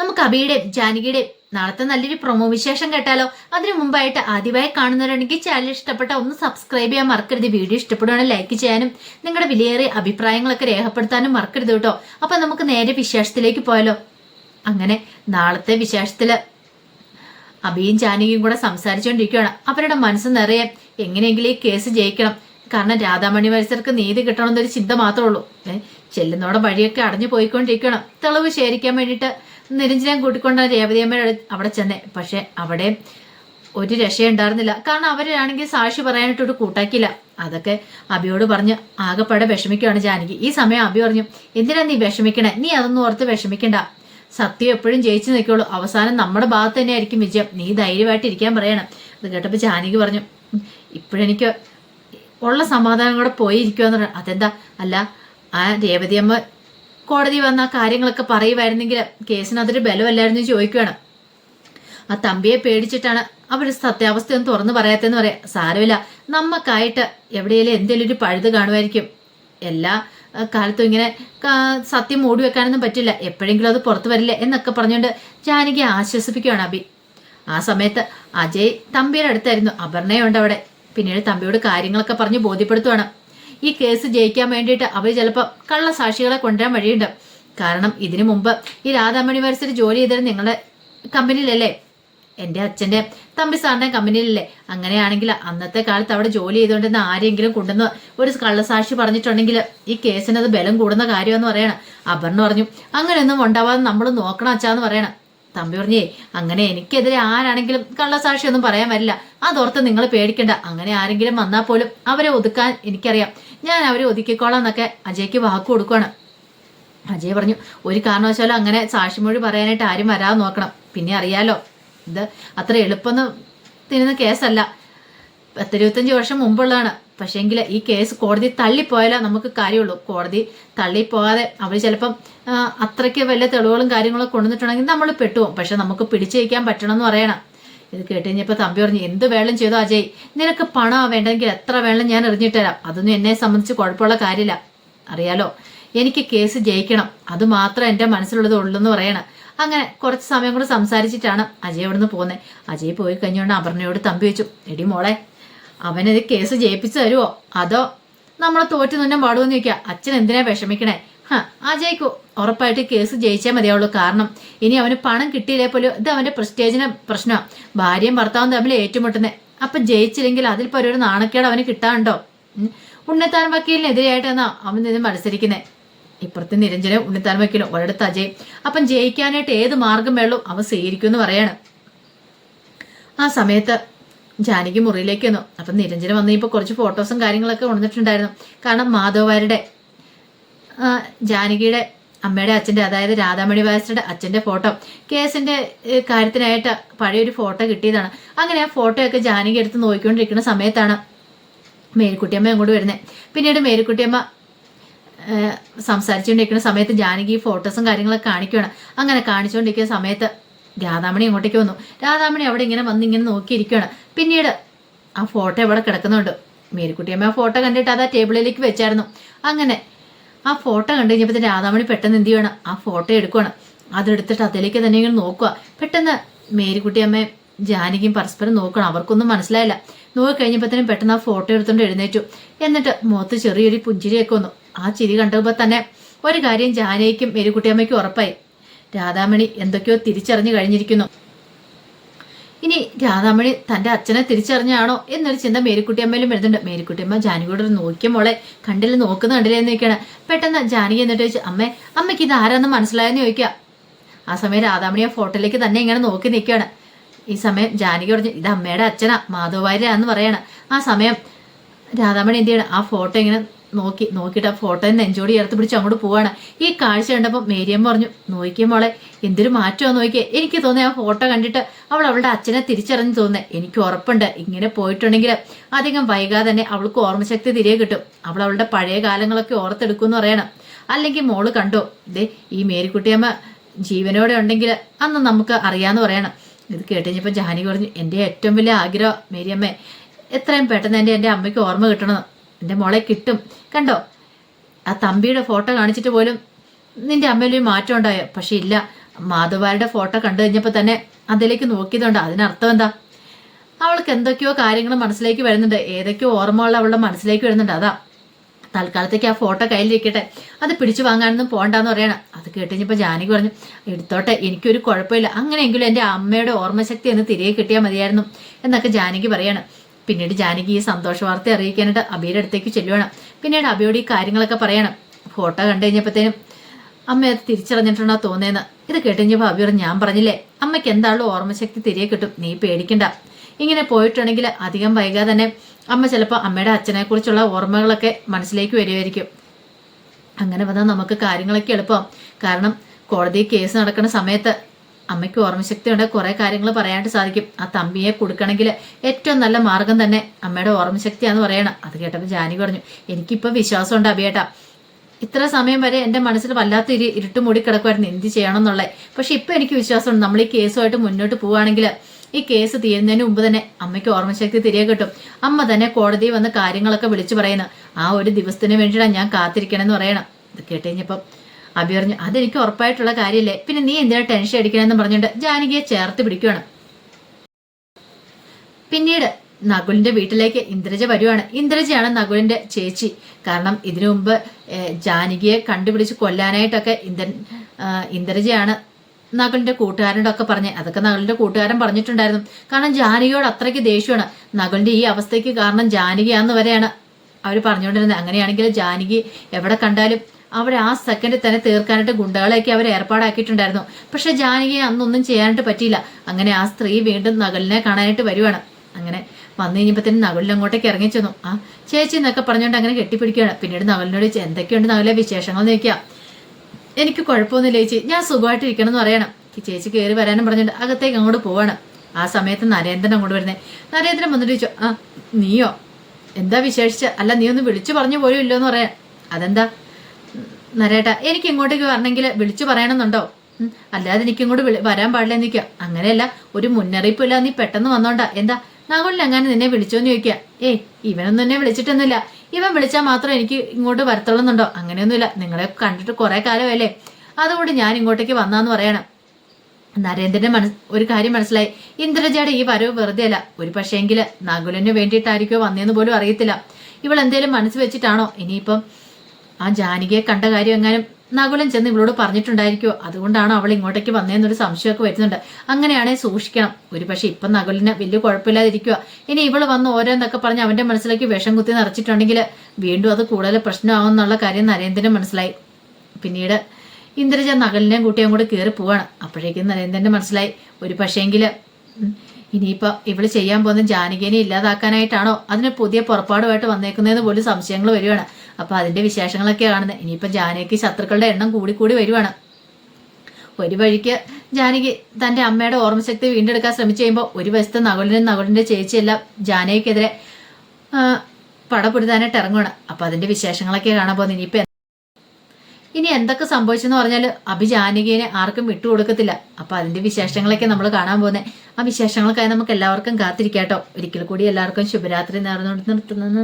നമുക്ക് അബിയുടെയും ജാനകിയുടെയും നാളത്തെ നല്ലൊരു പ്രൊമോ വിശേഷം കേട്ടാലോ? അതിനു മുമ്പായിട്ട് ആദ്യമായി കാണുന്നവരുണ്ടെങ്കിൽ ചാനൽ ഇഷ്ടപ്പെട്ട ഒന്ന് സബ്സ്ക്രൈബ് ചെയ്യാൻ മറക്കരുത്. വീഡിയോ ഇഷ്ടപ്പെടുവാണെങ്കിൽ ലൈക്ക് ചെയ്യാനും നിങ്ങളുടെ വിലയേറിയ അഭിപ്രായങ്ങളൊക്കെ രേഖപ്പെടുത്താനും മറക്കരുത് കേട്ടോ. അപ്പൊ നമുക്ക് നേരെ വിശേഷത്തിലേക്ക് പോയാലോ? അങ്ങനെ നാളത്തെ വിശേഷത്തിൽ അബിയും ജാനകിയും കൂടെ സംസാരിച്ചുകൊണ്ടിരിക്കുകയാണ് അവരുടെ മനസ്സ് നിറയെ എങ്ങനെയെങ്കിലും ഈ കേസ് ജയിക്കണം. കാരണം രാധാമണി മത്സരക്ക് നീതി കിട്ടണമെന്നൊരു ചിന്ത മാത്രമേ ഉള്ളൂ. ചെല്ലുന്നോടെ വഴിയൊക്കെ അടഞ്ഞു പോയിക്കൊണ്ടിരിക്കണം. തെളിവ് ശേഖരിക്കാൻ വേണ്ടിയിട്ട് നിരഞ്ജനം കൂട്ടിക്കൊണ്ടാണ് രേവതിയമ്മയുടെ അവിടെ ചെന്നേ. പക്ഷെ അവിടെ ഒരു രക്ഷയുണ്ടായിരുന്നില്ല. കാരണം അവരാണെങ്കിൽ സാക്ഷി പറയാനായിട്ട് ഒരു കൂട്ടാക്കിയില്ല. അതൊക്കെ അബിയോട് പറഞ്ഞ് ആകെപ്പാടെ വിഷമിക്കുകയാണ് ജാനകി. ഈ സമയം അബി പറഞ്ഞു എന്തിനാ നീ വിഷമിക്കണേ? നീ അതൊന്നും ഓർത്ത് വിഷമിക്കണ്ട. സത്യം എപ്പോഴും ജയിച്ചു നിൽക്കുള്ളൂ. അവസാനം നമ്മുടെ ഭാഗത്ത് തന്നെ ആയിരിക്കും വിജയം. നീ ധൈര്യമായിട്ട് ഇരിക്കാൻ പറയണം. അത് കേട്ടപ്പോൾ ജാനകി പറഞ്ഞു ഇപ്പോഴെനിക്ക് ഉള്ള സമാധാനം കൂടെ പോയിരിക്കുമെന്ന് പറഞ്ഞു അതെന്താ? അല്ല ആ രേവതിയമ്മ കോടതി വന്ന കാര്യങ്ങളൊക്കെ പറയുമായിരുന്നെങ്കിൽ കേസിന് അതൊരു ബലമല്ലായിരുന്നു ചോദിക്കുകയാണ് ആ തമ്പിയെ പേടിച്ചിട്ടാണ് അവർ സത്യാവസ്ഥയൊന്നും തുറന്നു പറയാത്തെന്ന് പറയാം. സാരമില്ല. നമ്മക്കായിട്ട് എവിടെയെങ്കിലും എന്തെങ്കിലും ഒരു പഴുത് കാണുമായിരിക്കും. എല്ലാ കാലത്തും ഇങ്ങനെ സത്യം മൂടി വെക്കാനൊന്നും പറ്റില്ല. എപ്പോഴെങ്കിലും അത് പുറത്തു വരില്ല എന്നൊക്കെ പറഞ്ഞുകൊണ്ട് ജാനകി ആശ്വസിപ്പിക്കുകയാണ് അബി ആ സമയത്ത് അജയ് തമ്പിയുടെ അടുത്തായിരുന്നു. അപർണയുണ്ട് അവിടെ. പിന്നീട് തമ്പിയോട് കാര്യങ്ങളൊക്കെ പറഞ്ഞ് ബോധ്യപ്പെടുത്തുവാണ്. ഈ കേസ് ജയിക്കാൻ വേണ്ടിയിട്ട് അവർ ചിലപ്പോൾ കള്ളസാക്ഷികളെ കൊണ്ടുവരാൻ വഴിയുണ്ട്. കാരണം ഇതിനു മുമ്പ് ഈ രാധാമണി വരസിൽ ജോലി ചെയ്തത് നിങ്ങളുടെ കമ്പനിയിലല്ലേ? എന്റെ അച്ഛന്റെ തമ്പി സാറിന്റെ കമ്പനിയിലല്ലേ? അങ്ങനെയാണെങ്കിൽ അന്നത്തെ കാലത്ത് അവിടെ ജോലി ചെയ്തുകൊണ്ടിരുന്ന ആരെങ്കിലും കൊണ്ടുവന്ന് ഒരു കള്ളസാക്ഷി പറഞ്ഞിട്ടുണ്ടെങ്കിൽ ഈ കേസിനത് ബലം കൂടുന്ന കാര്യമെന്ന് പറയണം. അപർണ പറഞ്ഞു അങ്ങനെയൊന്നും ഉണ്ടാവാതെ നമ്മൾ നോക്കണം അച്ഛാന്ന് പറയണം. തമ്പി പറഞ്ഞേ അങ്ങനെ എനിക്കെതിരെ ആരാണെങ്കിലും കള്ള സാക്ഷിയൊന്നും പറയാൻ വരില്ല. അതോർത്ത് നിങ്ങൾ പേടിക്കണ്ട. അങ്ങനെ ആരെങ്കിലും വന്നാൽ പോലും അവരെ ഒതുക്കാൻ എനിക്കറിയാം. ഞാൻ അവരെ ഒതുക്കിക്കോളാം എന്നൊക്കെ അജയ്ക്ക് വാക്ക് കൊടുക്കുകയാണ് അജയ് പറഞ്ഞു ഒരു കാരണവശാലും അങ്ങനെ സാക്ഷിമൊഴി പറയാനായിട്ട് ആരും വരാതെ നോക്കണം. പിന്നെ അറിയാലോ ഇത് അത്ര എളുപ്പം തിരുന്ന കേസല്ല. പത്തിരുപത്തഞ്ച് വർഷം മുമ്പുള്ളതാണ്. പക്ഷേങ്കിൽ ഈ കേസ് കോടതി തള്ളിപ്പോയാലേ നമുക്ക് കാര്യമുള്ളൂ. കോടതി തള്ളിപ്പോകാതെ അവർ ചിലപ്പം അത്രയ്ക്ക് വലിയ തെളിവുകളും കാര്യങ്ങളും കൊണ്ടുവന്നിട്ടുണ്ടെങ്കിൽ നമ്മൾ പെട്ടുപോകും. പക്ഷെ നമുക്ക് പിടിച്ചു വയ്ക്കാൻ പറ്റണം എന്ന് പറയണം. ഇത് കേട്ട് കഴിഞ്ഞപ്പോൾ തമ്പി പറഞ്ഞു എന്ത് വേളം ചെയ്തോ അജയ്. നിനക്ക് പണം വേണ്ടെങ്കിൽ എത്ര വേണം ഞാൻ എറിഞ്ഞിട്ടുതരാം അതൊന്നും എന്നെ സംബന്ധിച്ച് കുഴപ്പമുള്ള കാര്യമില്ല. അറിയാലോ എനിക്ക് കേസ് ജയിക്കണം. അത് മാത്രം എന്റെ മനസ്സിലുള്ളത് ഉള്ളൂ പറയണം. അങ്ങനെ കുറച്ച് സമയം കൂടെ സംസാരിച്ചിട്ടാണ് അജയ് അവിടുന്ന് പോകുന്നത് അജയ് പോയി കഴിഞ്ഞുകൊണ്ട് അപർണയോട് തമ്പി വെച്ചു എടി മോളെ അവനത് കേസ് ജയിപ്പിച്ചു തരുമോ അതോ നമ്മളെ തോറ്റു നിന്നെ പാടുമെന്ന് ചോദിക്കുക അച്ഛൻ എന്തിനാ വിഷമിക്കണേ? ഹാ അജയ്ക്ക് ഉറപ്പായിട്ട് കേസ് ജയിച്ചേ മതിയാവുള്ളൂ. കാരണം ഇനി അവന് പണം കിട്ടിയില്ലേ പോലും ഇത് അവന്റെ പ്രസ്റ്റേജിന് പ്രശ്നമാണ് ഭാര്യയും ഭർത്താവും തമ്മിൽ ഏറ്റുമുട്ടുന്നത് അപ്പൊ ജയിച്ചില്ലെങ്കിൽ അതിൽ പോലെ ഒരു നാണക്കേട് അവന് കിട്ടാണ്ടോ. ഉണ്ണിത്താൻ വക്കീലിനെതിരെയായിട്ടാണ് അവൻ നിന്ന് മത്സരിക്കുന്നത് ഇപ്പുറത്തെ നിരഞ്ജനും ഉണ്ണിത്താൻ വക്കീലും ഒരിടത്ത് അജയ്. അപ്പം ജയിക്കാനായിട്ട് ഏത് മാർഗം വേളും അവൻ സ്വീകരിക്കും എന്ന് പറയാണ്. ആ സമയത്ത് ജാനകി മുറിയിലേക്ക് വന്നു. അപ്പം നിരഞ്ജന വന്ന് കുറച്ച് ഫോട്ടോസും കാര്യങ്ങളൊക്കെ കൊണ്ടുവന്നിട്ടുണ്ടായിരുന്നു കാരണം മാധവരുടെ ജാനകിയുടെ അമ്മയുടെ അച്ഛന്റെ അതായത് രാധാമണി വായസയുടെ അച്ഛന്റെ ഫോട്ടോ കേസിന്റെ കാര്യത്തിനായിട്ട് പഴയൊരു ഫോട്ടോ കിട്ടിയതാണ്. അങ്ങനെ ആ ഫോട്ടോയൊക്കെ ജാനകി എടുത്ത് നോക്കിക്കൊണ്ടിരിക്കുന്ന സമയത്താണ് മേരിക്കുട്ടിയമ്മ അങ്ങോട്ട് വരുന്നത് പിന്നീട് മേരിക്കുട്ടിയമ്മ സംസാരിച്ചുകൊണ്ടിരിക്കുന്ന സമയത്ത് ജാനകി ഫോട്ടോസും കാര്യങ്ങളൊക്കെ കാണിക്കുകയാണ് അങ്ങനെ കാണിച്ചുകൊണ്ടിരിക്കുന്ന സമയത്ത് രാധാമണി അങ്ങോട്ടേക്ക് വന്നു. രാധാമണി അവിടെ ഇങ്ങനെ വന്ന് ഇങ്ങനെ നോക്കിയിരിക്കുകയാണ് പിന്നീട് ആ ഫോട്ടോ ഇവിടെ കിടക്കുന്നുണ്ട്? മേരിക്കുട്ടിയമ്മ ആ ഫോട്ടോ കണ്ടിട്ട് അത് ആ ടേബിളിലേക്ക് വെച്ചായിരുന്നു. അങ്ങനെ ആ ഫോട്ടോ കണ്ടു കഴിഞ്ഞപ്പോൾ രാധാമണി പെട്ടെന്ന് എന്ത് ചെയ്യണം? ആ ഫോട്ടോ എടുക്കുകയാണ് അതെടുത്തിട്ട് അതിലേക്ക് തന്നെ ഇങ്ങനെ നോക്കുക പെട്ടെന്ന് മേരിക്കുട്ടിയമ്മയും ജാനകിയും പരസ്പരം നോക്കണം. അവർക്കൊന്നും മനസ്സിലായില്ല. നോക്കി കഴിഞ്ഞപ്പോഴത്തേനും പെട്ടെന്ന് ആ ഫോട്ടോ എടുത്തുകൊണ്ട് എഴുന്നേറ്റു. എന്നിട്ട് മുഖത്ത് ചെറിയൊരു പുഞ്ചിരിയൊക്കെ വന്നു. ആ ചിരി കണ്ടപ്പോൾ തന്നെ ഒരു കാര്യം ജാനകിക്കും മേരിക്കുട്ടിയമ്മയ്ക്കും ഉറപ്പായി. രാധാമണി എന്തൊക്കെയോ തിരിച്ചറിഞ്ഞു കഴിഞ്ഞിരിക്കുന്നു. ഇനി രാധാമണി തന്റെ അച്ഛനെ തിരിച്ചറിഞ്ഞാണോ എന്നൊരു ചിന്ത മേരിക്കുട്ടിയമ്മയിലും വരുന്നുണ്ട്. മേരിക്കുട്ടിയമ്മ ജാനകിയോട് നോക്കിയ മോളെ കണ്ടില്ല നോക്കുന്ന കണ്ടില്ല എന്ന് ചോദിക്കുകയാണ് പെട്ടെന്ന് ജാനകി എന്നിട്ട് ചോദിച്ചു അമ്മേ അമ്മയ്ക്ക് ഇത് ആരാന്ന് മനസ്സിലായെന്ന് ചോദിക്കുക. ആ സമയം രാധാമണി ആ ഫോട്ടോയിലേക്ക് തന്നെ ഇങ്ങനെ നോക്കി നിൽക്കുകയാണ്. ഈ സമയം ജാനകി പറഞ്ഞു ഇത് അമ്മയുടെ അച്ഛനാ മാധവവാര്യന്ന് പറയാണ്. ആ സമയം രാധാമണി എന്ത് ചെയ്യണം? ആ ഫോട്ടോ ഇങ്ങനെ നോക്കി നോക്കിയിട്ട് ആ ഫോട്ടോ നെഞ്ചോട് ചേർത്ത് പിടിച്ച് അങ്ങോട്ട് പോവാണ്. ഈ കാഴ്ച കണ്ടപ്പോൾ മേരിയമ്മ പറഞ്ഞു നോക്കിയ മോളെ എന്തൊരു മാറ്റമോ നോക്കിയേ. എനിക്ക് തോന്നി ആ ഫോട്ടോ കണ്ടിട്ട് അവൾ അവളുടെ അച്ഛനെ തിരിച്ചറിഞ്ഞു തോന്നേ എനിക്ക് ഉറപ്പുണ്ട് ഇങ്ങനെ പോയിട്ടുണ്ടെങ്കിൽ അധികം വൈകാതെ തന്നെ അവൾക്ക് ഓർമ്മശക്തി തിരികെ കിട്ടും. അവൾ അവളുടെ പഴയ കാലങ്ങളൊക്കെ ഓർത്തെടുക്കുമെന്ന് പറയണം. അല്ലെങ്കിൽ മോൾ കണ്ടോ ഇതേ ഈ മേരിക്കുട്ടിയമ്മ ജീവനോടെ ഉണ്ടെങ്കിൽ അന്ന് നമുക്ക് അറിയാമെന്ന് പറയണം. ഇത് കേട്ടുകഴിഞ്ഞപ്പോൾ ജാനി പറഞ്ഞു എന്റെ ഏറ്റവും വലിയ ആഗ്രഹം മേരിയമ്മേ എത്രയും പെട്ടെന്ന് എന്റെ എന്റെ അമ്മയ്ക്ക് ഓർമ്മ കിട്ടണം. എന്റെ മോളെ കിട്ടും. കണ്ടോ? ആ തമ്പിയുടെ ഫോട്ടോ കാണിച്ചിട്ട് പോലും നിന്റെ അമ്മയിൽ മാറ്റം ഉണ്ടായോ? പക്ഷെ ഇല്ല. മാധവാരുടെ ഫോട്ടോ കണ്ടു കഴിഞ്ഞപ്പോൾ തന്നെ അതിലേക്ക് നോക്കിയതുകൊണ്ട് അതിനർത്ഥം എന്താ? അവൾക്ക് എന്തൊക്കെയോ കാര്യങ്ങൾ മനസ്സിലേക്ക് വരുന്നുണ്ട്. ഏതൊക്കെയോ ഓർമ്മകൾ അവളുടെ മനസ്സിലേക്ക് വരുന്നുണ്ട്. അതാ. തൽക്കാലത്തേക്ക് ആ ഫോട്ടോ കയ്യിലിരിക്കട്ടെ. അത് പിടിച്ചു വാങ്ങാനൊന്നും പോകണ്ടെന്ന് പറയണം. അത് കേട്ടുകഴിഞ്ഞപ്പോൾ ജാനകി പറഞ്ഞു എടുത്തോട്ടെ എനിക്കൊരു കുഴപ്പമില്ല. അങ്ങനെയെങ്കിലും എന്റെ അമ്മയുടെ ഓർമ്മശക്തി ഒന്ന് തിരികെ കിട്ടിയാൽ മതിയായിരുന്നു എന്നൊക്കെ ജാനകി പറയാണ്. പിന്നീട് ജാനകി ഈ സന്തോഷ വാർത്ത അറിയിക്കാനായിട്ട് അബിയുടെ അടുത്തേക്ക് ചെല്ലുവാണ്. പിന്നീട് അബിയോട് ഈ കാര്യങ്ങളൊക്കെ പറയണം. ഫോട്ടോ കണ്ടു കഴിഞ്ഞപ്പോഴത്തേനും അമ്മ അത് തിരിച്ചറിഞ്ഞിട്ടുണ്ടോ തോന്നിയെന്ന് ഇത് കേട്ടുകഴിഞ്ഞപ്പോൾ അബിയോട് ഞാൻ പറഞ്ഞില്ലേ അമ്മയ്ക്ക് എന്താണല്ലോ ഓർമ്മശക്തി തിരികെ കിട്ടും. നീ പേടിക്കണ്ട. ഇങ്ങനെ പോയിട്ടുണ്ടെങ്കിൽ അധികം വൈകാതെ തന്നെ അമ്മ ചിലപ്പോൾ അമ്മയുടെ അച്ഛനെക്കുറിച്ചുള്ള ഓർമ്മകളൊക്കെ മനസ്സിലേക്ക് വരുമായിരിക്കും അങ്ങനെ വന്നാൽ നമുക്ക് കാര്യങ്ങളൊക്കെ എളുപ്പം. കാരണം കോടതി കേസ് നടക്കുന്ന സമയത്ത് അമ്മയ്ക്ക് ഓർമ്മശക്തി ഉണ്ട് കുറേ കാര്യങ്ങൾ പറയാനായിട്ട് സാധിക്കും. ആ തമ്പിയെ കൊടുക്കണമെങ്കിൽ ഏറ്റവും നല്ല മാർഗം തന്നെ അമ്മയുടെ ഓർമ്മശക്തിയാന്ന് പറയണം. അത് കേട്ടപ്പോൾ ജാനി പറഞ്ഞു എനിക്കിപ്പോൾ വിശ്വാസമുണ്ട് അഭിയേട്ടാ. ഇത്ര സമയം വരെ എന്റെ മനസ്സിൽ വല്ലാത്ത ഇരു ഇരുട്ട് മൂടി കിടക്കുമായിരുന്നു എന്ത് ചെയ്യണം എന്നുള്ളത് പക്ഷെ ഇപ്പം എനിക്ക് വിശ്വാസമുണ്ട്. നമ്മൾ ഈ കേസുമായിട്ട് മുന്നോട്ട് പോവുകയാണെങ്കിൽ ഈ കേസ് തീരുന്നതിന് മുമ്പ് തന്നെ അമ്മയ്ക്ക് ഓർമ്മശക്തി തിരികെ കിട്ടും. അമ്മ തന്നെ കോടതിയിൽ വന്ന് കാര്യങ്ങളൊക്കെ വിളിച്ചു പറയുന്നു. ആ ഒരു ദിവസത്തിന് വേണ്ടിയിട്ടാണ് ഞാൻ കാത്തിരിക്കണമെന്ന് പറയണം. ഇത് കേട്ട് അഭി പറഞ്ഞു അതെനിക്ക് ഉറപ്പായിട്ടുള്ള കാര്യമില്ലേ പിന്നെ നീ എന്തിനാ ടെൻഷൻ അടിക്കണമെന്ന് പറഞ്ഞുകൊണ്ട് ജാനകിയെ ചേർത്ത് പിടിക്കുകയാണ്. പിന്നീട് നകുലിന്റെ വീട്ടിലേക്ക് ഇന്ദ്രജ വരുവാണ്. ഇന്ദ്രജയാണ് നകുലിന്റെ ചേച്ചി. കാരണം ഇതിനു മുമ്പ് ജാനകിയെ കണ്ടുപിടിച്ച് കൊല്ലാനായിട്ടൊക്കെ ഇന്ദ്രൻ ഇന്ദ്രജയാണ് നകുലിന്റെ കൂട്ടുകാരനോടൊക്കെ പറഞ്ഞ് അതൊക്കെ നകുലിന്റെ കൂട്ടുകാരൻ പറഞ്ഞിട്ടുണ്ടായിരുന്നു. കാരണം ജാനകിയോട് അത്രയ്ക്ക് ദേഷ്യമാണ്. നകുലിന്റെ ഈ അവസ്ഥയ്ക്ക് കാരണം ജാനകിയാന്ന് വരെയാണ് അവർ പറഞ്ഞുകൊണ്ടിരുന്നത്. അങ്ങനെയാണെങ്കിൽ ജാനകി എവിടെ കണ്ടാലും അവർ ആ സെക്കൻഡിൽ തന്നെ തീർക്കാനായിട്ട് ഗുണ്ടകളെയൊക്കെ അവർ ഏർപ്പാടാക്കിയിട്ടുണ്ടായിരുന്നു. പക്ഷെ ജാനകിയെ അന്നൊന്നും ചെയ്യാനായിട്ട് പറ്റിയില്ല. അങ്ങനെ ആ സ്ത്രീ വീണ്ടും നകലിനെ കാണാനായിട്ട് വരുവാണ്. അങ്ങനെ വന്നു കഴിഞ്ഞപ്പോൾ തന്നെ നകുലിൽ അങ്ങോട്ടേക്ക് ഇറങ്ങി ചെന്നു. ആ ചേച്ചി എന്നൊക്കെ പറഞ്ഞുകൊണ്ട് അങ്ങനെ കെട്ടിപ്പിടിക്കുകയാണ്. പിന്നീട് നകലിനോട് എന്തൊക്കെയുണ്ട് നകലെ വിശേഷങ്ങൾ നോക്കിയാ എനിക്ക് കുഴപ്പമൊന്നുമില്ല ചേച്ചി. ഞാൻ സുഖമായിട്ടിരിക്കണം എന്ന് പറയണം. ചേച്ചി കയറി വരാനും പറഞ്ഞിട്ട് അകത്തേക്ക് അങ്ങോട്ട് പോവാണ്. ആ സമയത്ത് നരേന്ദ്രൻ അങ്ങോട്ട് വരുന്നേ. നരേന്ദ്രൻ വന്നിട്ട് ചോദിച്ചു ആ നീയോ? എന്താ വിശേഷിച്ച? അല്ല നീ ഒന്ന് വിളിച്ചു പറഞ്ഞു പോലും ഇല്ലോന്ന് പറയാൻ. അതെന്താ? നരേട്ടാ എനിക്ക് ഇങ്ങോട്ടേക്ക് വരണമെങ്കിൽ വിളിച്ചു പറയണമെന്നുണ്ടോ? അല്ലാതെ എനിക്ക് ഇങ്ങോട്ട് വരാൻ പാടില്ല നിൽക്കുക അങ്ങനെയല്ല ഒരു മുന്നറിയിപ്പില്ല നീ പെട്ടെന്ന് വന്നോണ്ടാ. എന്താ നാഗോളിൽ അങ്ങനെ നിന്നെ വിളിച്ചോന്ന് ചോദിക്കുക ഏ ഇവനൊന്നും എന്നെ വിളിച്ചിട്ടൊന്നുമില്ല. ഇവൻ വിളിച്ചാൽ മാത്രം എനിക്ക് ഇങ്ങോട്ട് വരത്തുള്ളൂന്നുണ്ടോ? അങ്ങനെയൊന്നുമില്ല. നിങ്ങളെ കണ്ടിട്ട് കുറെ കാലമല്ലേ അതുകൊണ്ട് ഞാൻ ഇങ്ങോട്ടേക്ക് വന്നാന്ന് പറയണം. നരേന്ദ്രന്റെ മനസ് ഒരു കാര്യം മനസ്സിലായി. ഇന്ദ്രജയുടെ ഈ വരവ് വെറുതെ അല്ല ഒരു പക്ഷേങ്കിൽ നകുലിന് വേണ്ടിയിട്ടായിരിക്കോ വന്നേന്ന് പോലും അറിയത്തില്ല. ഇവൾ എന്തേലും മനസ്സ് വെച്ചിട്ടാണോ? ഇനിയിപ്പം ആ ജാനകിയെ കണ്ട കാര്യം എങ്ങാനും നകുലൻ ചെന്ന് ഇവളോട് പറഞ്ഞിട്ടുണ്ടായിരിക്കുമോ അതുകൊണ്ടാണ് അവൾ ഇങ്ങോട്ടേക്ക് വന്നതെന്നൊരു സംശയമൊക്കെ വരുന്നുണ്ട്. അങ്ങനെയാണെങ്കിൽ സൂക്ഷിക്കണം. ഒരു പക്ഷെ ഇപ്പം നകുലിന് വലിയ കുഴപ്പമില്ലാതിരിക്കുക ഇനി ഇവൾ വന്ന് ഓരോന്നൊക്കെ പറഞ്ഞ് അവന്റെ മനസ്സിലേക്ക് വിഷം കുത്തി നിറച്ചിട്ടുണ്ടെങ്കിൽ വീണ്ടും അത് കൂടുതൽ പ്രശ്നമാവും എന്നുള്ള കാര്യം നരേന്ദ്രന് മനസ്സിലായി. പിന്നീട് ഇന്ദ്രജ നകലിനെയും കൂട്ടി അങ്ങോട്ട് കയറി പോവാണ്. അപ്പോഴേക്കും നരേന്ദ്രന്റെ മനസ്സിലായി. ഒരു പക്ഷേങ്കിൽ ഇനിയിപ്പോൾ ഇവൾ ചെയ്യാൻ പോകുന്ന ജാനകിനെ ഇല്ലാതാക്കാനായിട്ടാണോ അതിന് പുതിയ പുറപ്പാടുമായിട്ട് വന്നേക്കുന്നതെന്ന് പോലും സംശയങ്ങൾ വരുവാണ്. അപ്പോൾ വിശേഷങ്ങളൊക്കെ കാണുന്നത്. ഇനിയിപ്പോൾ ജാനകിക്ക് ശത്രുക്കളുടെ എണ്ണം കൂടി കൂടി വരുവാണ്. ഒരു വഴിക്ക് ജാനകി തന്റെ അമ്മയുടെ ഓർമ്മശക്തി വീണ്ടെടുക്കാൻ ശ്രമിച്ചു കഴിയുമ്പോൾ ഒരു വശത്ത് നകുലിനും നകുലിന്റെ ചേച്ചിയെല്ലാം ജാനകിക്കെതിരെ പടപൊരുതാനായിട്ട് ഇറങ്ങുവാണ്. അപ്പൊ അതിന്റെ വിശേഷങ്ങളൊക്കെ കാണാൻ പോകുന്നത് ഇനിയിപ്പോൾ ഇനി എന്തൊക്കെ സംഭവിച്ചെന്ന് പറഞ്ഞാൽ അഭി ജാനകിനെ ആർക്കും വിട്ടുകൊടുക്കത്തില്ല. അപ്പോൾ അതിന്റെ വിശേഷങ്ങളൊക്കെ നമ്മൾ കാണാൻ പോകുന്നത് ആ വിശേഷങ്ങൾക്കായി നമുക്ക് എല്ലാവർക്കും കാത്തിരിക്കാട്ടോ. ഒരിക്കൽ കൂടി എല്ലാവർക്കും ശുഭരാത്രി നേർന്നു നിർത്തുന്നു.